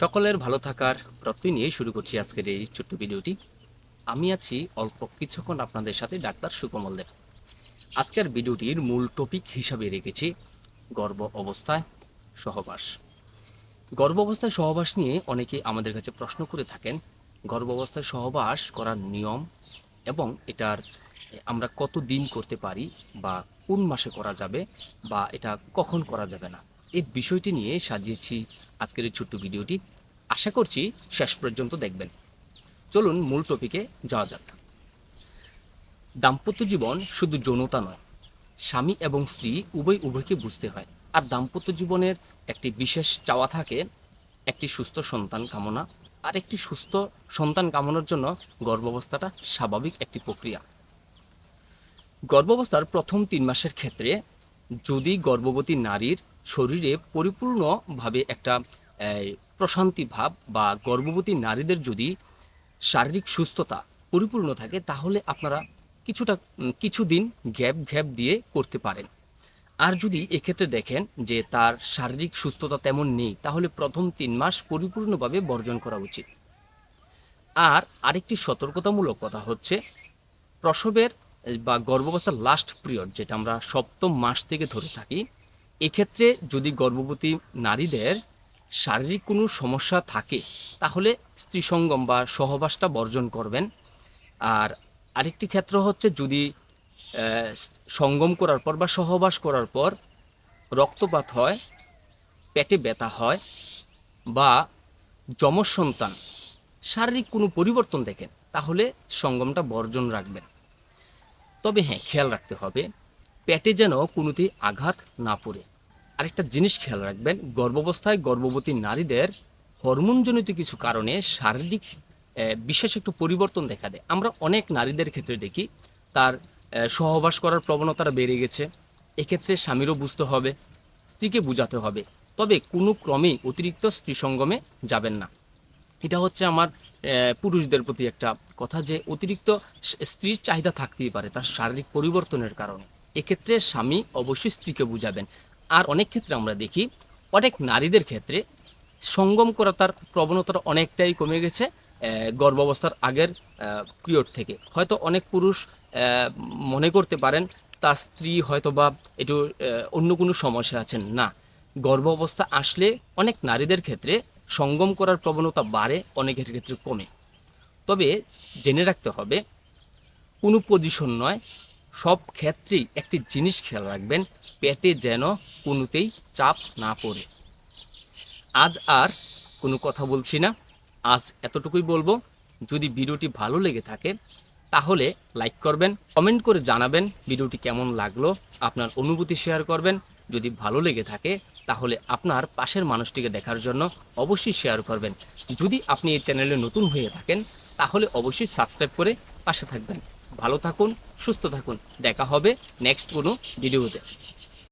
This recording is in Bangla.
সকলের ভালো থাকার প্রত্যয় নিয়ে শুরু করছি আজকের এই ছোট্ট ভিডিওটি। আমি আছি অল্প কিছুক্ষণ আপনাদের সাথে ডাক্তার সুকমল দেব। আজকের ভিডিওটির মূল টপিক হিসাবে রেখেছি, গর্ভ অবস্থায় সহবাস। গর্ভ অবস্থায় সহবাস নিয়ে অনেকে আমাদের কাছে প্রশ্ন করে থাকেন, গর্ভ অবস্থায় সহবাস করার নিয়ম এবং এটার আমরা কত দিন করতে পারি বা কোন মাসে করা যাবে বা এটা কখন করা যাবে না। এই বিষয়টি নিয়ে সাজিয়েছি আজকের এই ছোট্ট ভিডিওটি। আশা করছি শেষ পর্যন্ত দেখবেন। চলুন মূল টপিকে যাওয়া যাক। দাম্পত্য জীবন শুধু যৌনতা নয়, স্বামী এবং স্ত্রী উভয় উভয়কে বুঝতে হয়। আর দাম্পত্য জীবনের একটি বিশেষ চাওয়া থাকে, একটি সুস্থ সন্তান কামনা। আর একটি সুস্থ সন্তান কামনার জন্য গর্ভাবস্থাটা স্বাভাবিক একটি প্রক্রিয়া। গর্ভাবস্থার প্রথম তিন মাসের ক্ষেত্রে যদি গর্ভবতী নারীর শরীরে পরিপূর্ণভাবে একটা প্রশান্তি ভাব বা গর্ভবতী নারীদের যদি শারীরিক সুস্থতা পরিপূর্ণ থাকে, তাহলে আপনারা কিছুটা কিছুদিন গ্যাপ গ্যাপ দিয়ে করতে পারেন। আর যদি এক্ষেত্রে দেখেন যে তার শারীরিক সুস্থতা তেমন নেই, তাহলে প্রথম তিন মাস পরিপূর্ণভাবে বর্জন করা উচিত। আর আরেকটি সতর্কতামূলক কথা হচ্ছে, প্রসবের, বা গর্ভাবস্থার লাস্ট পিরিয়ড যেটা আমরা সপ্তম মাস থেকে ধরে থাকি এক্ষেত্রে যদি গর্ভবতী নারীদের শারীরিক কোনো সমস্যা থাকে, তাহলে স্ত্রী সঙ্গম বা সহবাসটা বর্জন করবেন। আর আরেকটি ক্ষেত্র হচ্ছে যদি সঙ্গম করার পর বা সহবাস করার পর রক্তপাত হয়, পেটে ব্যথা হয় বা যমজ সন্তান শারীরিক কোনো পরিবর্তন দেখেন, তাহলে সঙ্গমটা বর্জন রাখবেন। তবে হ্যাঁ খেয়াল রাখতে হবে পেটে যেন কোনোতেই আঘাত না পড়ে। আরেকটা জিনিস খেয়াল রাখবেন, গর্ভাবস্থায় গর্ভবতী নারীদের হরমোনজনিত কিছু কারণে শারীরিক বিশেষ একটু পরিবর্তন দেখা দেয়। আমরা অনেক নারীদের ক্ষেত্রে দেখি, তার সহবাস করার প্রবণতাটা বেড়ে গেছে। এক্ষেত্রে স্বামীরও বুঝতে হবে, স্ত্রীকে বুঝাতে হবে। তবে কোনো ক্রমেই অতিরিক্ত স্ত্রী সঙ্গমে যাবেন না। এটা হচ্ছে আমার পুরুষদের প্রতি একটা কথা যে অতিরিক্ত স্ত্রীর চাহিদা থাকতেই পারে, তার শারীরিক পরিবর্তনের কারণে। এক্ষেত্রে স্বামী অবশ্যই স্ত্রীকে বুঝাবেন। আর অনেক ক্ষেত্রে আমরা দেখি, অনেক নারীদের ক্ষেত্রে সঙ্গম করা তার প্রবণতাটা অনেকটাই কমে গেছে গর্ভাবস্থার আগের পিরিয়ড থেকে। হয়তো অনেক পুরুষ মনে করতে পারেন, তার স্ত্রী হয়তো বা একটু অন্য কোনো সমস্যা আছেন। না গর্ভ অবস্থা আসলে অনেক নারীদের ক্ষেত্রে সঙ্গম করার প্রবণতা বাড়ে, অনেকের ক্ষেত্রে কমে। তবে জেনে রাখতে হবে, কোনো পজিশন নয় সব ক্ষেত্রেই একটি জিনিস খেয়াল রাখবেন, পেটে যেন কোনোতেই চাপ না পড়ে। আজ আর কোনো কথা বলছি না। আজ এতটুকুই বলব, যদি ভিডিওটি ভালো লেগে থাকে, তাহলে লাইক করবেন, কমেন্ট করে জানাবেন ভিডিওটি কেমন লাগল, আপনার অনুভূতি শেয়ার করবেন। যদি ভালো লেগে থাকে, তাহলে আপনার পাশের মানুষটিকে দেখার জন্য অবশ্যই শেয়ার করবেন। যদি আপনি এই চ্যানেলে নতুন হয়ে থাকেন, তাহলে অবশ্যই সাবস্ক্রাইব করে পাশে থাকবেন। ভালো থাকুন সুস্থ থাকুন। দেখা হবে নেক্সট কোনো ভিডিওতে